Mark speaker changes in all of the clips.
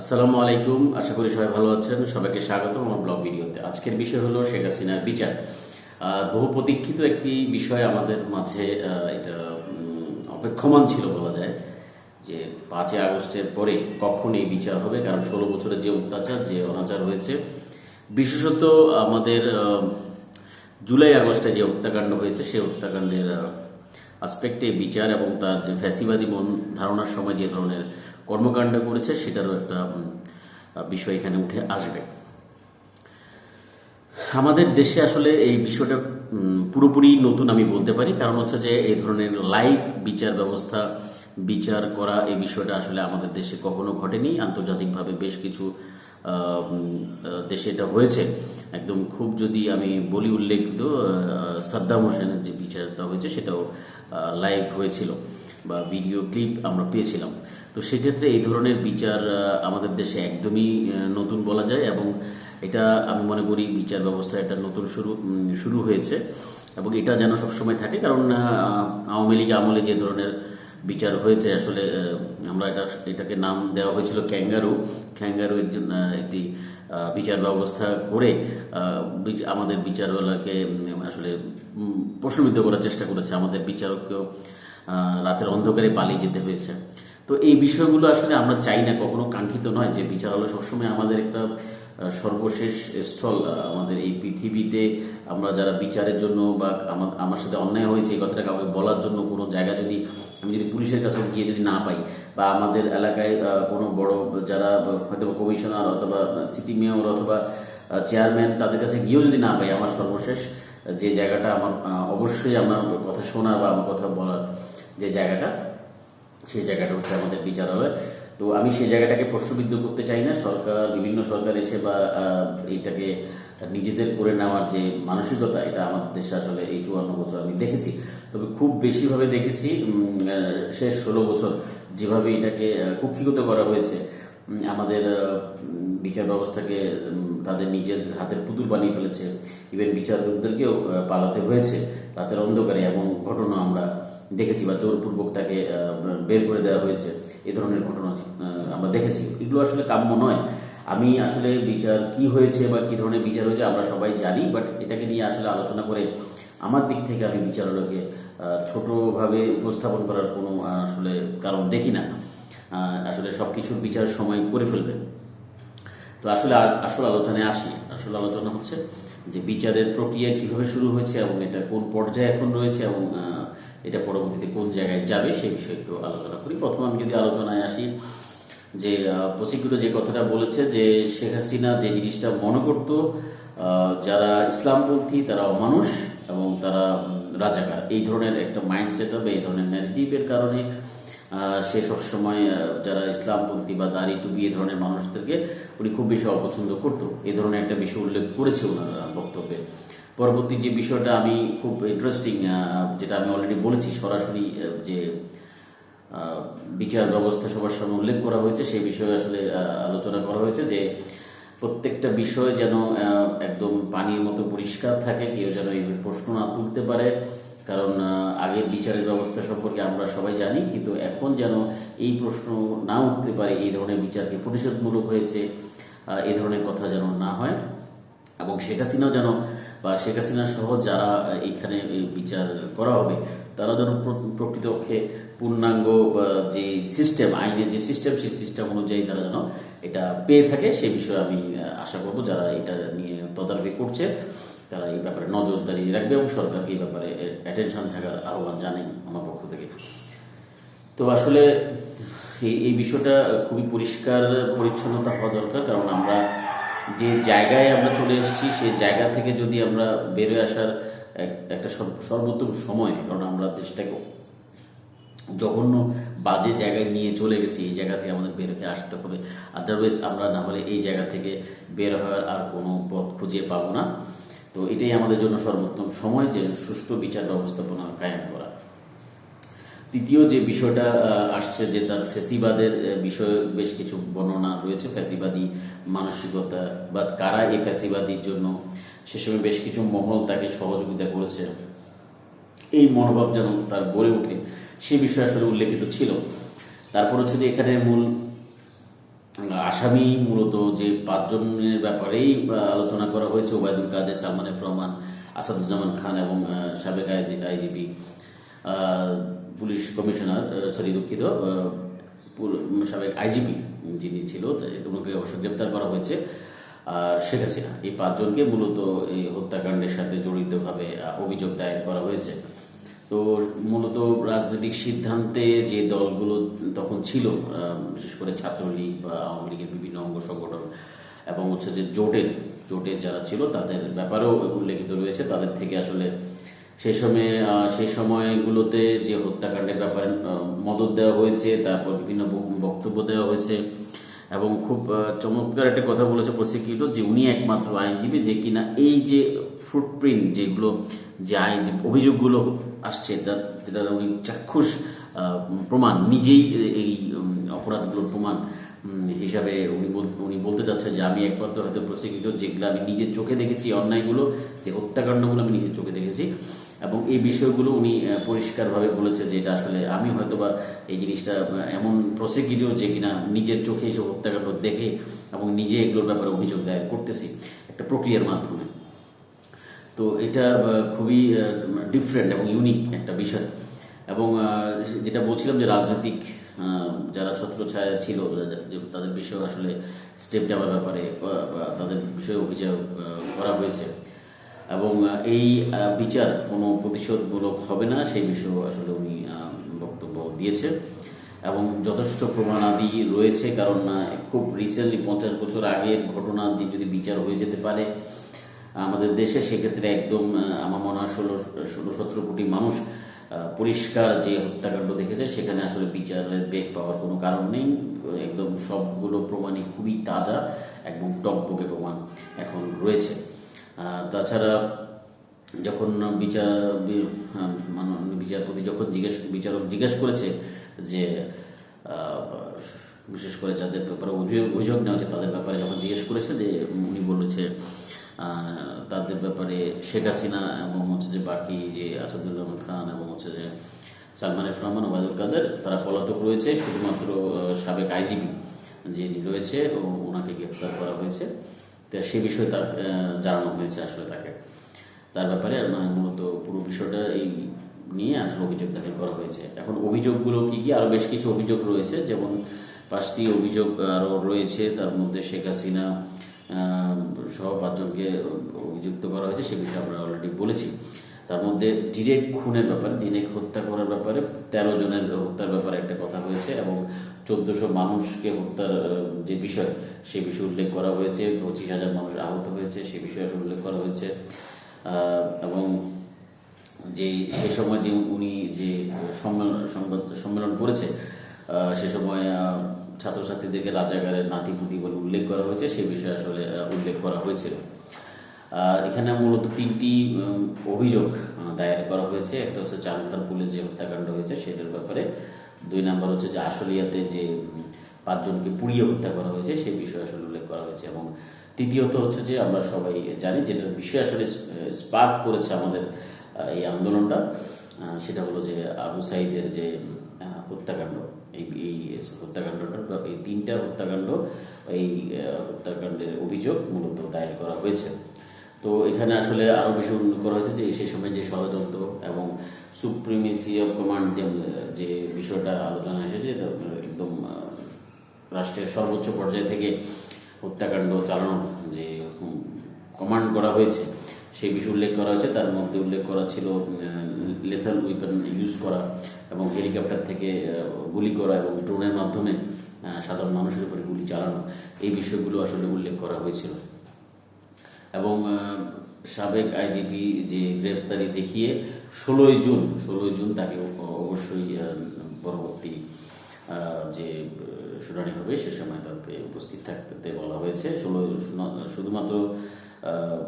Speaker 1: আসসালামু আলাইকুম। আশা করি সবাই ভালো আছেন। সবাইকে স্বাগত আমার ব্লগ ভিডিওতে। আজকের বিষয় হলো শেখ হাসিনার বিচার। বহু প্রতীক্ষিত একটি বিষয় আমাদের মাঝে এটা অপেক্ষমান ছিল বলা যায়, যে পাঁচই আগস্টের পরে কখন এই বিচার হবে, কারণ ষোলো বছরের যে অত্যাচার, যে অনাচার হয়েছে, বিশেষত আমাদের জুলাই আগস্টে যে হত্যাকাণ্ড হয়েছে, সেই হত্যাকাণ্ডের আসপেক্টে বিচার এবং তার যে ফ্যাসিবাদী মন ধারণার সময় যে ধরনের কর্মকাণ্ড করেছে, সেটারও একটা বিষয় এখানে উঠে আসবে। আমাদের দেশে আসলে এই বিষয়টা পুরোপুরি নতুন আমি বলতে পারি। কারণ হচ্ছে যে, এই ধরনের লাইভ বিচার ব্যবস্থা, বিচার করা এই বিষয়টা আসলে আমাদের দেশে কখনো ঘটেনি। আন্তর্জাতিকভাবে বেশ কিছু দেশে এটা হয়েছে। একদম খুব যদি আমি বলি উল্লেখিত সাদ্দাম হোসেনের যে বিচারটা হয়েছে, সেটাও লাইভ হয়েছিল বা ভিডিও ক্লিপ আমরা পেয়েছিলাম। তো সেক্ষেত্রে এই ধরনের বিচার আমাদের দেশে একদমই নতুন বলা যায় এবং এটা আমি মনে করি বিচার ব্যবস্থা একটা নতুন শুরু শুরু হয়েছে এবং এটা যেন সবসময় থাকে। কারণ আওয়ামী লীগ আমলে যে ধরনের বিচার হয়েছে, আসলে আমরা এটা, এটাকে নাম দেওয়া হয়েছিল ক্যাঙ্গারু। ক্যাঙ্গারু একটি বিচার ব্যবস্থা করে আমাদের বিচারওয়ালাকে আসলে প্রশ্নবিদ্ধ করার চেষ্টা করেছে। আমাদের বিচারককেও রাতের অন্ধকারে পালিয়ে যেতে হয়েছে। তো এই বিষয়গুলো আসলে আমরা চাই না, কখনো কাঙ্ক্ষিত নয় যে বিচার হলো সবসময় আমাদের একটা সর্বশেষ স্থল আমাদের এই পৃথিবীতে আমরা যারা বিচারের জন্য বা আমার আমার সাথে অন্যায় হয়েছে, এই কথাটা কাউকে বলার জন্য কোনো জায়গা যদি, আমি যদি পুলিশের কাছে গিয়ে যদি না পাই বা আমাদের এলাকায় কোনো বড় যারা হয়তো কমিশনার অথবা সিটি মেয়র অথবা চেয়ারম্যান তাদের কাছে গিয়েও যদি না পাই আমার সর্বশেষ, যে জায়গাটা আমার অবশ্যই আমার কথা শোনার বা আমার কথা বলার যে জায়গাটা সেই জায়গাটা হচ্ছে আমাদের বিচারালয়। তো আমি সেই জায়গাটাকে প্রশ্নবিদ্ধ করতে চাই না। সরকার, বিভিন্ন সরকার এসে বা এইটাকে নিজেদের করে নেওয়ার যে মানসিকতা, এটা আমাদের দেশে আসলে এই চুয়ান্ন বছর আমি দেখেছি। তবে খুব বেশিভাবে দেখেছি শেষ ষোলো বছর যেভাবে এটাকে কুক্ষিগত করা হয়েছে। আমাদের বিচার ব্যবস্থাকে তাদের নিজের হাতের পুতুল বানিয়ে ফেলেছে। ইভেন বিচারকদেরকেও পালাতে হয়েছে। রাতের অন্ধকারে এমন ঘটনা আমরা দেখেছি বা জোরপূর্বক তাকে বের করে দেওয়া হয়েছে। এ ধরনের ঘটনা আমরা দেখেছি। এগুলো আসলে কাম্য নয়। আমি আসলে বিচার কি হয়েছে বা কি ধরনের বিচার হয়েছে আমরা সবাই জানি বাট এটাকে নিয়ে আসলে আলোচনা করে আমার দিক থেকে আমি বিচারালয়কে ছোটোভাবে উপস্থাপন করার কোনো আসলে কারণ দেখি না। আসলে সব কিছুর বিচার সময় করে ফেলবে। তো আসলে আসল আলোচনায় আসি। আসল আলোচনা হচ্ছে যে বিচারের প্রক্রিয়া কীভাবে শুরু হয়েছে এবং এটা কোন পর্যায়ে এখন রয়েছে এবং এটা পরবর্তীতে কোন জায়গায় যাবে সেই বিষয়ে একটু আলোচনা করি। প্রথম আমি যদি আলোচনায় আসি যে প্রসিকিউটর যে কথাটা বলেছে যে, শেখ হাসিনা যে জিনিসটা মনে করত যারা ইসলামপন্থী তারা অমানুষ এবং তারা রাজাকার। এই ধরনের একটা মাইন্ডসেট হবে, এই ধরনের ন্যারেটিভের কারণে সে সবসময় যারা ইসলামপন্থী বা দাড়ি টুপি এই ধরনের মানুষদেরকে উনি খুব বেশি অপছন্দ করতো। এই ধরনের একটা বিষয় উল্লেখ করেছে ওনার বক্তব্যে। পরবর্তী যে বিষয়টা আমি খুব ইন্টারেস্টিং যেটা আমি অলরেডি বলেছি, সরাসরি যে বিচার ব্যবস্থা সবার সামনে উল্লেখ করা হয়েছে সেই বিষয়ে আসলে আলোচনা করা হয়েছে যে, প্রত্যেকটা বিষয় যেন একদম পানির মতো পরিষ্কার থাকে, কেউ যেন এই প্রশ্ন না তুলতে পারে। কারণ আগের বিচারের ব্যবস্থা সম্পর্কে আমরা সবাই জানি, কিন্তু এখন যেন এই প্রশ্ন না উঠতে পারে, এই ধরনের বিচারকে প্রতিশোধমূলক হয়েছে এ ধরনের কথা যেন না হয়। এবং শেখ হাসিনাও যেন, বা শেখ হাসিনা সহ যারা এখানে বিচার করা হবে, তারা যেন প্র- প্রকৃতপক্ষে পূর্ণাঙ্গ যে সিস্টেম আইনের যে সিস্টেম সেই সিস্টেম অনুযায়ী তারা যেন এটা পেয়ে থাকে, সে বিষয়ে আমি আশা করব যারা এটা নিয়ে তদারকি করছে। তারা এই ব্যাপারে নজরদারি রাখবে এবং সরকারকে এই ব্যাপারে অ্যাটেনশন থাকার আহ্বান জানাই আমার পক্ষ থেকে। তো আসলে এই এই বিষয়টা খুবই পরিষ্কার, পরিচ্ছন্নতা হওয়া দরকার, কারণ আমরা যে জায়গায় আমরা চলে এসেছি, সেই জায়গা থেকে যদি আমরা বেরোয় আসার এক- একটা সর- সর্বোত্তম সময়, কারণ আমরা দেশটাকে জঘন্য বাজে জায়গায় নিয়ে চলে গেছি, এই জায়গা থেকে আমাদের বের হয়ে আসতে হবে। আদারওয়াইজ আমরা না হলে এই জায়গা থেকে বের হওয়ার আর কোনো পথ খুঁজে পাবো না। তো এটাই আমাদের জন্য সর্বোত্তম সময় যে সুষ্ঠু বিচার ব্যবস্থাপনা কায়েম করা। দ্বিতীয় যে বিষয়টা আসছে যে তার ফেসিবাদের বিষয়ে বেশ কিছু বর্ণনা রয়েছে ফ্যাসিবাদী মানসিকতা বা কারা এই ফ্যাসিবাদীর জন্য? সে সময় বেশ কিছু মহল তাকে সহযোগিতা করেছে। এই মনোভাব যেন তার গড়ে ওঠে, সে বিষয়ে আসলে উল্লেখিত ছিল। তারপর হচ্ছে যে এখানে মূল আসামি মূলত যে পাঁচজনের ব্যাপারেই আলোচনা করা হয়েছে, ওবায়দুল কাদের, সালমান এফ রহমান, আসাদুজ্জামান খান এবং সাবেক আইজিপি। পুলিশ কমিশনার সরি, দুঃখিত সাবেক আইজিপি যিনি ছিল ওনাকে অবশ্য গ্রেপ্তার করা হয়েছে। আর শেখ হাসিনা, এই পাঁচজনকে মূলত এই হত্যাকাণ্ডের সাথে জড়িতভাবে অভিযোগ দায়ের করা হয়েছে। তো মূলত রাজনৈতিক সিদ্ধান্তে যে দলগুলো তখন ছিল বিশেষ করে ছাত্রলীগ বা আওয়ামী লীগের বিভিন্ন অঙ্গ সংগঠন এবং হচ্ছে যে জোটের জোটের যারা ছিল তাদের ব্যাপারেও উল্লেখিত রয়েছে। তাদের থেকে আসলে সেই সময়ে সেই সময়গুলোতে যে হত্যাকাণ্ডের ব্যাপারে মদত দেওয়া হয়েছে, তারপর বিভিন্ন বক্তব্য দেওয়া হয়েছে এবং খুব চমৎকার একটা কথা বলেছে প্রসিকিউটর যে উনি একমাত্র আইনজীবী যে কিনা এই যে ফুটপ্রিন্ট যেগুলো, যে আইন, অভিযোগগুলো আসছে, তার যেটা উনি চাক্ষুষ প্রমাণ, নিজেই এই অপরাধগুলোর প্রমাণ হিসাবে উনি উনি বলতে চাচ্ছেন যে আমি একমাত্র হয়তো প্রসিকিউটর যেগুলো আমি নিজের চোখে দেখেছি, অন্যায়গুলো, যে হত্যাকাণ্ডগুলো আমি নিজের চোখে দেখেছি। এবং এই বিষয়গুলো উনি পরিষ্কারভাবে বলেছে যে এটা আসলে আমি হয়তো বা এই জিনিসটা এমন প্রসিকিউটর যে কিনা নিজের চোখে এইসব হত্যাকাণ্ড দেখে এবং নিজে এগুলোর ব্যাপারে অভিযোগ দায়ের করতেছি একটা প্রক্রিয়ার মাধ্যমে। তো এটা খুবই ডিফারেন্ট এবং ইউনিক একটা বিষয়। এবং যেটা বলছিলাম যে রাজনৈতিক যারা ছত্রছায়া ছিল তাদের বিষয়ে আসলে স্টেপ নেওয়ার ব্যাপারে তাদের বিষয়ে অভিযোগ করা হয়েছে। এবং এই বিচার কোনো প্রতিশোধমূলক হবে না, সেই বিষয়েও আসলে উনি বক্তব্য দিয়েছে। এবং যথেষ্ট প্রমাণাদি রয়েছে, কারণ খুব রিসেন্টলি পঞ্চাশ বছর আগের ঘটনা যদি বিচার হয়ে যেতে পারে আমাদের দেশে, সেক্ষেত্রে একদম আমার মনে হয় ষোলো ষোলো, সতেরো কোটি মানুষ পরিষ্কার যে হত্যাকাণ্ড দেখেছে, সেখানে আসলে বিচারের বেগ পাওয়ার কোনো কারণ নেই। একদম সবগুলো প্রমাণই খুবই তাজা এবং টকবকে প্রমাণ এখন রয়েছে। তাছাড়া যখন বিচার আহ, বিচারপতি যখন জিজ্ঞেস বিচারক জিজ্ঞেস করেছে যে বিশেষ করে যাদের ব্যাপারে অভিযোগ অভিযোগ নেওয়া হচ্ছে তাদের ব্যাপারে যখন জিজ্ঞেস করেছে যে উনি বলেছে তাদের ব্যাপারে শেখ হাসিনা এবং হচ্ছে যে বাকি যে আসাদুজ্জামান খান এবং হচ্ছে যে সালমান এফ রহমান ওবায়দুল কাদের তারা পলাতক রয়েছে শুধুমাত্র সাবেক আইজিপি যিনি রয়েছে ওনাকে গ্রেফতার করা হয়েছে। সে বিষয়ে তার জানানো হয়েছে আসলে তাকে। তার ব্যাপারে মূলত পুরো বিষয়টা এই নিয়ে আসলে অভিযোগ দাখিল করা হয়েছে। এখন অভিযোগগুলো কি কি? আরও বেশ কিছু অভিযোগ রয়েছে, যেমন পাঁচটি অভিযোগ আরও রয়েছে। তার মধ্যে শেখ হাসিনা সহ পাঁচজনকে অভিযুক্ত করা হয়েছে, সে বিষয়ে আমরা অলরেডি বলেছি। তার মধ্যে ডিরেক্ট খুনের ব্যাপারে, ডিরেক্ট হত্যা করার ব্যাপারে তেরো জনের হত্যার ব্যাপারে একটা কথা হয়েছে এবং চোদ্দশো মানুষকে হত্যার যে বিষয়, সে বিষয়ে উল্লেখ করা হয়েছে, পঁচিশ হাজার মানুষ আহত হয়েছে, সে বিষয়ে উল্লেখ করা হয়েছে। এবং যে সে সময় যে উনি যে সম্মেলন সংবাদ, সম্মেলন করেছে সে সময় ছাত্রছাত্রীদেরকে রাজাগারের নাতিপুতি বলে উল্লেখ করা হয়েছে, সে বিষয়ে আসলে উল্লেখ করা হয়েছিল। এখানে মূলত তিনটি অভিযোগ দায়ের করা হয়েছে। একটা হচ্ছে চানখারপুলে যে হত্যাকাণ্ড হয়েছে, সেটার ব্যাপারে। দুই নাম্বার হচ্ছে যে আশুলিয়াতে যে পাঁচজনকে পুড়িয়ে হত্যা করা হয়েছে, সেই বিষয়ে আসলে উল্লেখ করা হয়েছে। এবং তৃতীয়ত হচ্ছে যে আমরা সবাই জানি, যেটার বিষয় আসলে স্পার্ক করেছে আমাদের এই আন্দোলনটা সেটা হলো যে আবু সাইদের যে হত্যাকাণ্ড। এই এই হত্যাকাণ্ডটা এই তিনটা হত্যাকাণ্ড, এই হত্যাকাণ্ডের অভিযোগ মূলত দায়ের করা হয়েছে। তো এখানে আসলে আরও বিষয় উল্লেখ করা হয়েছে যে সেই সময় যে ষড়যন্ত্র এবং সুপ্রিমেসি অফ কমান্ড যে বিষয়টা আলোচনা এসেছে একদম রাষ্ট্রের সর্বোচ্চ পর্যায় থেকে হত্যাকাণ্ড চালানোর যে কমান্ড করা হয়েছে, সেই বিষয় উল্লেখ করা হয়েছে। তার মধ্যে উল্লেখ করা ছিল লেথাল উইপন ইউজ করা এবং হেলিকপ্টার থেকে গুলি করা এবং ড্রোনের মাধ্যমে সাধারণ মানুষের উপরে গুলি চালানো। এই বিষয়গুলো আসলে উল্লেখ করা হয়েছিল। এবং সাবেক আইজিপি যে গ্রেপ্তারি দেখিয়ে ষোলোই জুন ষোলোই জুন তাকে অবশ্যই পরবর্তী যে শুনানি হবে সে সময় তাকে উপস্থিত থাকতে বলা হয়েছে। ষোলো শুধুমাত্র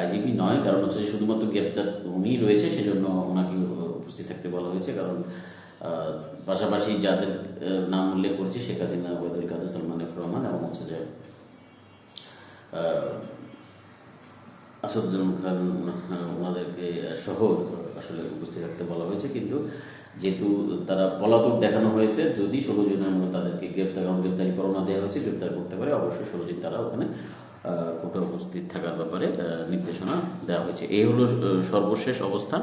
Speaker 1: আইজিপি নয়, কারণ হচ্ছে শুধুমাত্র গ্রেপ্তার উনি রয়েছে, সেজন্য ওনাকে উপস্থিত থাকতে বলা হয়েছে। কারণ পাশাপাশি যাদের নাম উল্লেখ করছি, শেখ হাসিনা ওয়াদুল কাদের, সালমান রহমান এবং হচ্ছে যে আসাদুজ্জামান খান ওনাদেরকে সহ আসলে উপস্থিত থাকতে বলা হয়েছে। কিন্তু যেহেতু তারা পলাতক দেখানো হয়েছে, যদি ষোলো জনের তাদেরকে গ্রেপ্তার গ্রেপ্তারি পরোয়ানা দেওয়া হয়েছে, গ্রেপ্তার করতে পারে। অবশ্যই দিন তারা ওখানে কোর্টে উপস্থিত থাকার ব্যাপারে নির্দেশনা দেওয়া হয়েছে। এই হলো সর্বশেষ অবস্থা।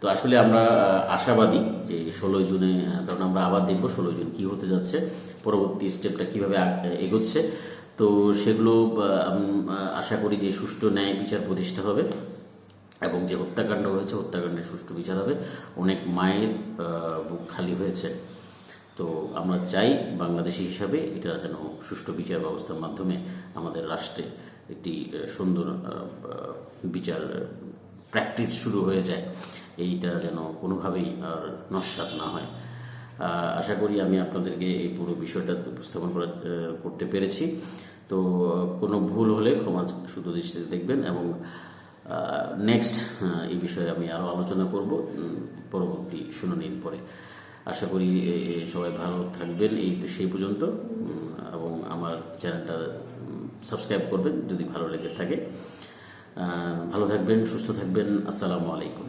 Speaker 1: তো আসলে আমরা আশাবাদী যে ষোলোই জুনে কারণ আমরা আবার দেখব ষোলোই জুন কি হতে যাচ্ছে, পরবর্তী স্টেপটা কীভাবে এগোচ্ছে। তো সেগুলো আশা করি যে সুষ্ঠু ন্যায় বিচার প্রতিষ্ঠা হবে এবং যে হত্যাকাণ্ড হয়েছে, হত্যাকাণ্ডের সুষ্ঠু বিচার হবে। অনেক মায়ের বুক খালি হয়েছে। তো আমরা চাই বাংলাদেশি হিসাবে এটা যেন সুষ্ঠু বিচার ব্যবস্থার মাধ্যমে আমাদের রাষ্ট্রে একটি সুন্দর বিচার প্র্যাকটিস শুরু হয়ে যায়। এইটা যেন কোনোভাবেই আর নস্বাত না হয়। আশা করি আমি আপনাদেরকে এই পুরো বিষয়টা উপস্থাপন করা করতে পেরেছি। তো কোনো ভুল হলে ক্ষমা শুধু দৃষ্টিতে দেখবেন এবং নেক্সট এই বিষয়ে আমি আরও আলোচনা করব পরবর্তী শুনানির পরে। আশা করি সবাই ভালো থাকবেন এই, সেই পর্যন্ত এবং আমার চ্যানেলটা সাবস্ক্রাইব করবেন যদি ভালো লেগে থাকে। ভালো থাকবেন, সুস্থ থাকবেন, আসসালামু আলাইকুম।